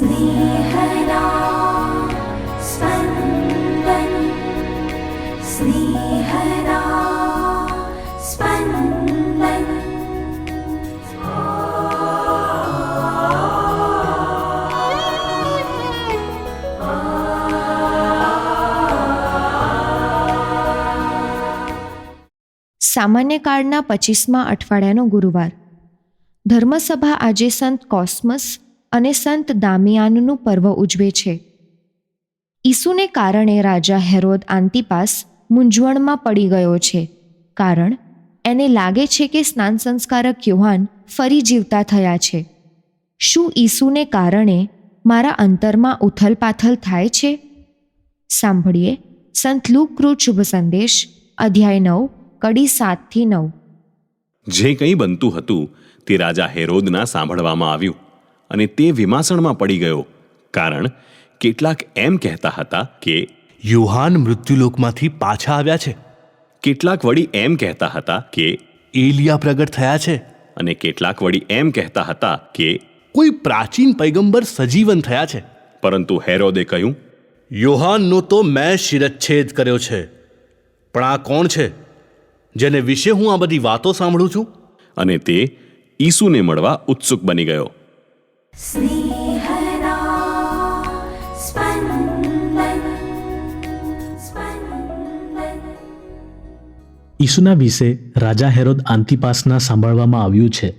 स्नेहदा स्पन्दन् स्नेहदा स्पन्दन् સામાન્ય કાળના પચીસમા અઠવાડિયાનો ગુરુવાર ધર્મસભા આજે સંત કોસ્મસ અને સંત દામિયાનનું પર્વ ઉજવે છે. ઈસુને કારણે રાજા હેરોદ આંતિપાસ મૂંઝવણમાં પડી ગયો છે, કારણ એને લાગે છે કે સ્નાન સંસ્કારક યુવાન ફરી જીવતા થયા છે. શું ઈસુને કારણે મારા અંતરમાં ઉથલપાથલ થાય છે? સાંભળીએ સંત લુકૃત શુભ સંદેશ, અધ્યાય નવ, કડી સાતથી નવ. જે કંઈ બનતું હતું તે રાજા હેરોદના સાંભળવામાં આવ્યું. અને તે વિમાસણમાં પડી ગયો. કારણ કેટલાક એમ કહેતા હતા કે યુહાન મૃત્યુલોકમાંથી પાછા આવ્યા છે. કેટલાક વળી એમ કહેતા હતા કે એલિયા પ્રગટ થયા છે. અને કેટલાક વળી એમ કહેતા હતા કે કોઈ પ્રાચીન પૈગંબર સજીવન થયા છે. પરંતુ હેરોદે કહ્યું યુહાનનો તો મેં શિરચ્છેદ કર્યો છે. પણ આ કોણ છે? જેને વિશે હું આ બધી વાતો સાંભળું છું? અને તે ઈસુને મળવા ઉત્સુક બની ગયો. ઈસુના વિશે રાજા હેરોદ આંતિપાસના સાંભળવામાં આવ્યું છે.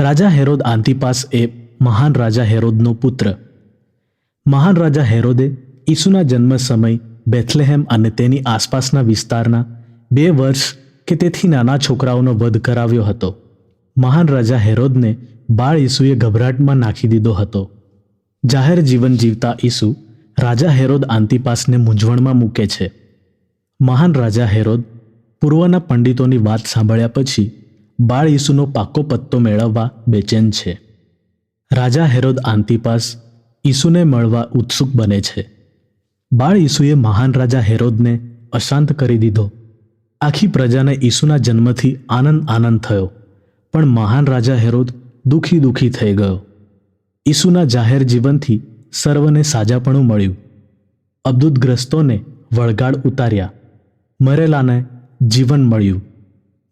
રાજા હેરોદ આંતિપાસ એ મહાન રાજા હેરોદનો પુત્ર. મહાન રાજા હેરોદે ઈસુના જન્મ સમય બેથલેહેમ અને તેની આસપાસના વિસ્તારના બે વર્ષ કે તેથી નાના છોકરાઓનો વધ કરાવ્યો હતો. મહાન રાજા હેરોદને બાળ ઈસુએ ગભરાટમાં નાખી દીધો હતો. જાહેર જીવન જીવતા ઈસુ રાજા હેરોદ આંતિપાસને મૂંઝવણમાં મૂકે છે. મહાન રાજા હેરોદ પૂર્વના પંડિતોની વાત સાંભળ્યા પછી બાળ ઈસુનો પાકો પત્તો મેળવવા બેચેન છે. રાજા હેરોદ આંતિપાસ ઈસુને મળવા ઉત્સુક બને છે. બાળ ઈસુએ મહાન રાજા હેરોદને અશાંત કરી દીધો. આખી પ્રજાને ઈસુના જન્મથી આનંદ આનંદ થયો. પણ મહાન રાજા હેરોદ દુઃખી દુઃખી થઈ ગયો. ઈસુના જાહેર જીવનથી સર્વને સાજાપણું મળ્યું. અબદુતગ્રસ્તોને વળગાડ ઉતાર્યા. મરેલાને જીવન મળ્યું.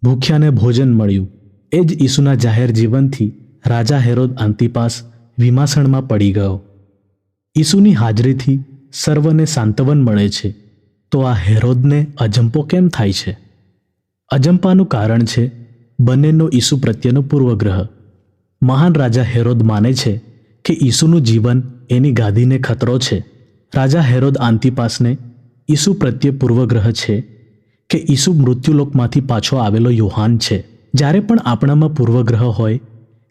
ભૂખ્યાને ભોજન મળ્યું. એ જ ઈસુના જાહેર જીવનથી રાજા હેરોદ આંતિપાસ વિમાસણમાં પડી ગયો. ઈસુની હાજરીથી સર્વને સાંત્વન મળે છે. તો આ હેરોદને અજંપો કેમ થાય છે? અજંપાનું કારણ છે બંનેનો ઈસુ પ્રત્યેનો પૂર્વગ્રહ. મહાન રાજા હેરોદ માને છે કે ઈસુનું જીવન એની ગાદીને ખતરો છે. રાજા હેરોદ આંતિપાસને ઈસુ પ્રત્યે પૂર્વગ્રહ છે કે ઈસુ મૃત્યુલોકમાંથી પાછો આવેલો યુહાન છે. જ્યારે પણ આપણામાં પૂર્વગ્રહ હોય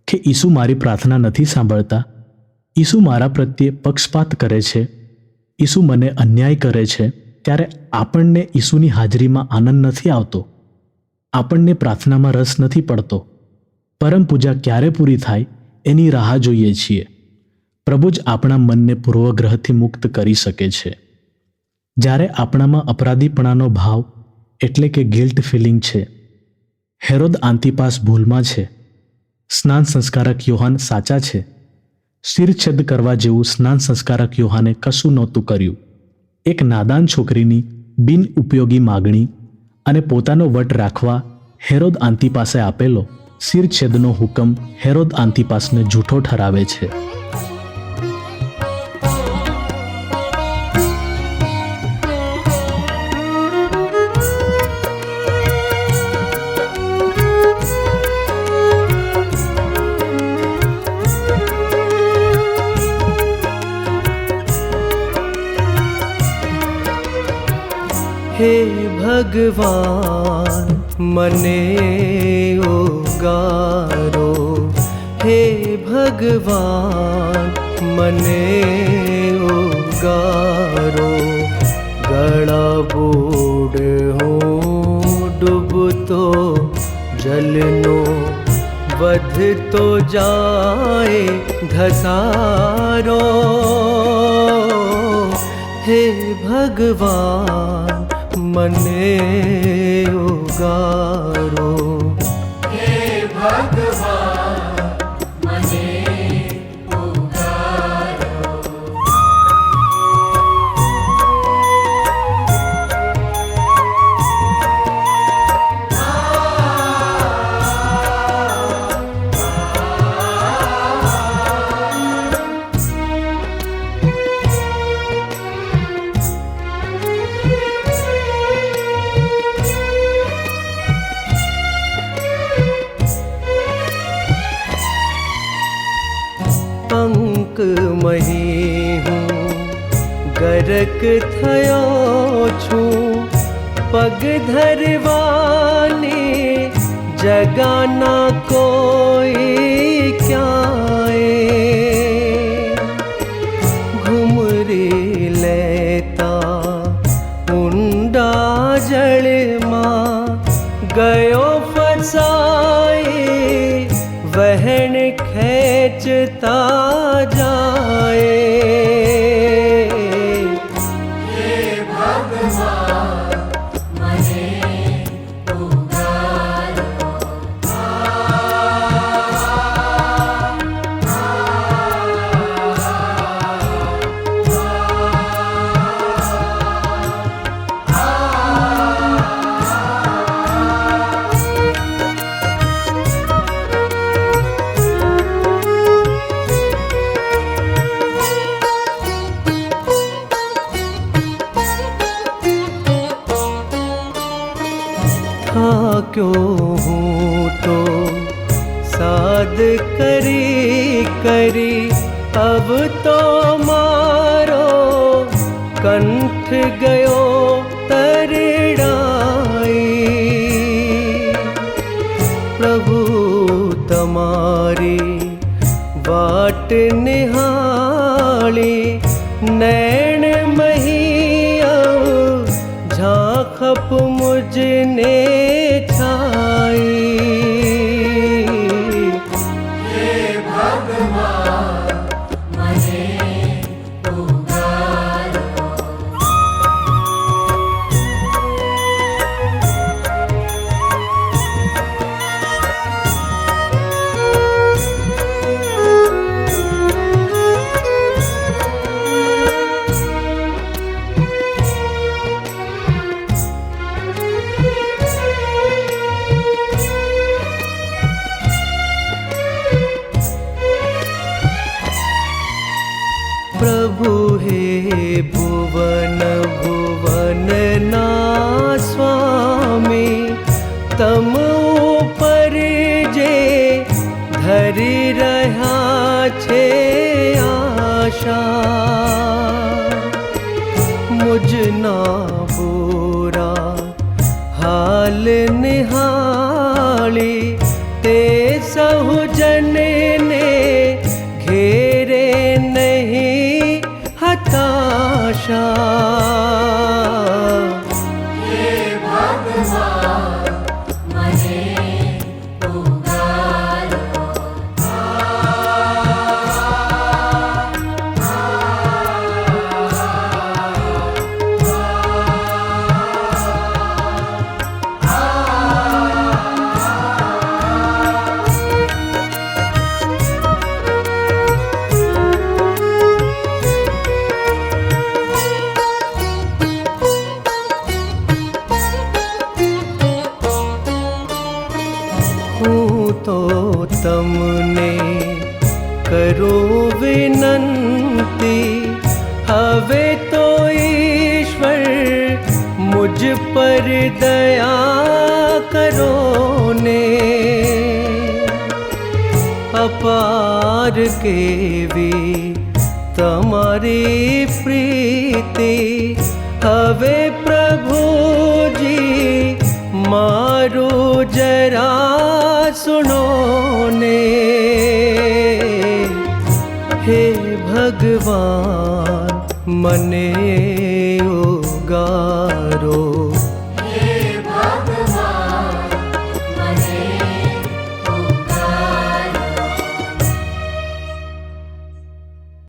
કે ઈસુ મારી પ્રાર્થના નથી સાંભળતા, ઈસુ મારા પ્રત્યે પક્ષપાત કરે છે, ઈસુ મને અન્યાય કરે છે, ત્યારે આપણને ઈસુની હાજરીમાં આનંદ નથી આવતો. આપણને પ્રાર્થનામાં રસ નથી પડતો. પરમ પૂજા ક્યારે પૂરી થાય એની રાહ જોઈએ છીએ. પ્રભુ જ આપણા મનને પૂર્વગ્રહથી મુક્ત કરી શકે છે. જ્યારે આપણામાં અપરાધીપણાનો ભાવ એટલે કે ગિલ્ટ ફિલિંગ છે, હેરોદ આંતિપાસ ભૂલમાં છે, સ્નાન સંસ્કારક યોહાન સાચા છે શિરછેદ કરવા જેવું સ્નાન સંસ્કારક યોહાને કશું નહોતું કર્યું. એક નાદાન છોકરીની બિન ઉપયોગી માગણી અને પોતાનો વટ રાખવા હેરોદ આંતિપાસે આપેલો શિરછેદનો હુકમ હેરોદ આંતિપાસને જૂઠો ઠરાવે છે. હે ભગવાન મને ઉગારો હે ભગવાન મને ઉગારો ગળા બોડ હું ડૂબતો જલનો વધતો જાય ઘસારો હે ભગવાન મને ઉગારો मही हूँ गरक थयो गरकु पग धरवाल जगाना कोई को क्याुमीरि लेता उंडा जल मा गयो करी अब तो मारो। कंठ गयो तरिणा प्रभु तमारी बाट निहाली नै ी छे आशा। मुजना हाल निहाली ते सहुजन ने घेरे नहीं हताशा। તો તમને કરો વિનંતી હવે તો ઈશ્વર મુજ પર દયા કરો ને અપાર કેવી તમારી પ્રીતિ હવે પ્રભુજી મારું જરા ચરણોને હે ભગવાન મને ઓગા